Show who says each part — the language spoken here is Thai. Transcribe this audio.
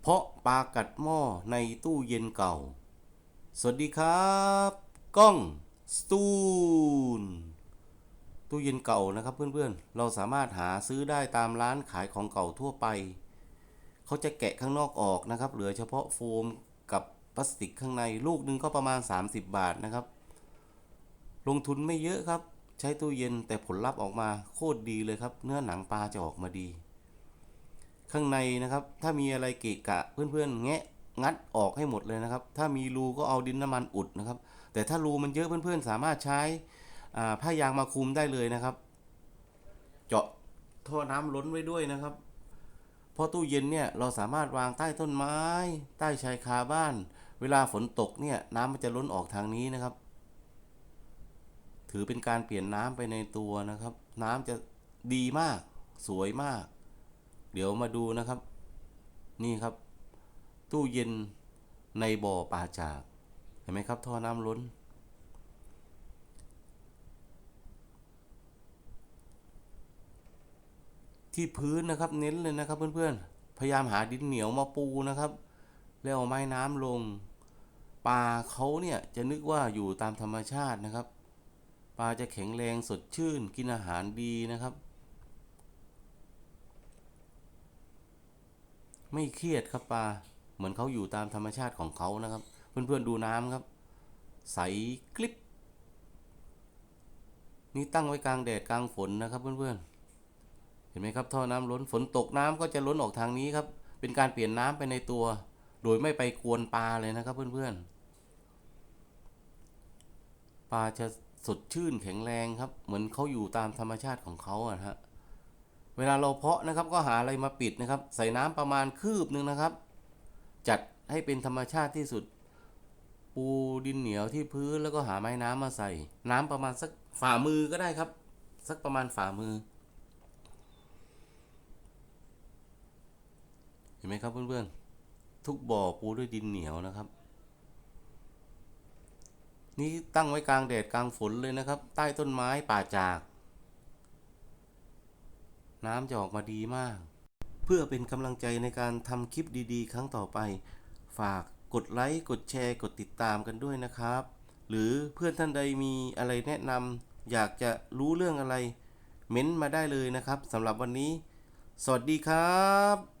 Speaker 1: เพาะปลากัดหม้อในตู้เย็นเก่า สวัสดีครับกล้องสตูนตู้เย็นเก่านะครับเพื่อนๆ เราสามารถหาซื้อได้ตามร้านขายของเก่าทั่วไป เขาจะแกะข้างนอกออกนะครับ เหลือเฉพาะโฟมกับพลาสติกข้างในลูกนึงก็ประมาณ 30 บาทนะครับ ลงทุนไม่เยอะครับ ใช้ตู้เย็นแต่ผลลัพธ์ออกมาโคตรดีเลยครับ เนื้อหนังปลาจะออกมาดี ข้างในนะครับ ถ้ามีอะไรเกะกะ เพื่อนๆแงะงัดออกให้หมดเลยนะครับ ถ้ามีรูก็เอาดินน้ำมันอุดนะครับ แต่ถ้ารูมันเยอะเพื่อนๆ สามารถใช้ผ้ายางมาคุมได้เลยนะครับ เจาะท่อน้ำล้นไว้ด้วยนะครับ เพราะตู้เย็นเนี่ยเราสามารถวางใต้ต้นไม้ ใต้ชายคาบ้าน เวลาฝนตกเนี่ยน้ำมันจะล้นออกทางนี้นะครับ ถือเป็นการเปลี่ยนน้ำไปในตัวนะครับ น้ำจะดีมาก สวยมาก เดี๋ยวมาดูนะครับ นี่ครับ ตู้เย็นในบ่อปลาจาก เห็นไหมครับ ท่อน้ำล้น ที่พื้นนะครับเน้นเลยนะครับเพื่อนๆ พยายามหาดินเหนียวมาปูนะครับ แล้วเอาไม้น้ำลงปลาเขาเนี่ยจะนึกว่าอยู่ตามธรรมชาตินะครับ ปลาจะแข็งแรงสดชื่นกินอาหารดีนะครับ ไม่เครียดครับปลาเหมือนเขาอยู่ตามธรรมชาติของเขานะครับ เพื่อนๆดูน้ำครับ ใสกลิบนี่ตั้งไว้กลางแดดกลางฝนนะครับ เพื่อนๆ เห็นไหมครับท่อน้ำล้นฝนตกน้ำก็จะล้นออกทางนี้ครับ เป็นการเปลี่ยนน้ำไปในตัว โดยไม่ไปกวนปลาเลยนะครับ เพื่อนๆปลาจะสดชื่นแข็งแรงครับ เหมือนเขาอยู่ตามธรรมชาติของเขาอะฮะ เวลาเราเพาะนะครับก็หาอะไรมาปิดนะครับ ใส่น้ำประมาณคืบหนึ่งนะครับ จัดให้เป็นธรรมชาติที่สุด ปูดินเหนียวที่พื้นแล้วก็หาไม้น้ำมาใส่ น้ำประมาณสักฝ่ามือก็ได้ครับ สักประมาณฝ่ามือ เห็นไหมครับเพื่อนๆทุกบ่อปูด้วยดินเหนียวนะครับ นี่ตั้งไว้กลางแดดกลางฝนเลยนะครับ ใต้ต้นไม้ป่าจาก น้ำจะออกมาดีมาก เพื่อเป็นกำลังใจในการทำคลิปดีๆ ครั้งต่อไป ฝากกดไลค์กดแชร์กดติดตามกันด้วยนะครับ หรือเพื่อนท่านใดมีอะไรแนะนำอยากจะรู้เรื่องอะไร เม้นมาได้เลยนะครับสำหรับวันนี้ สวัสดีครับ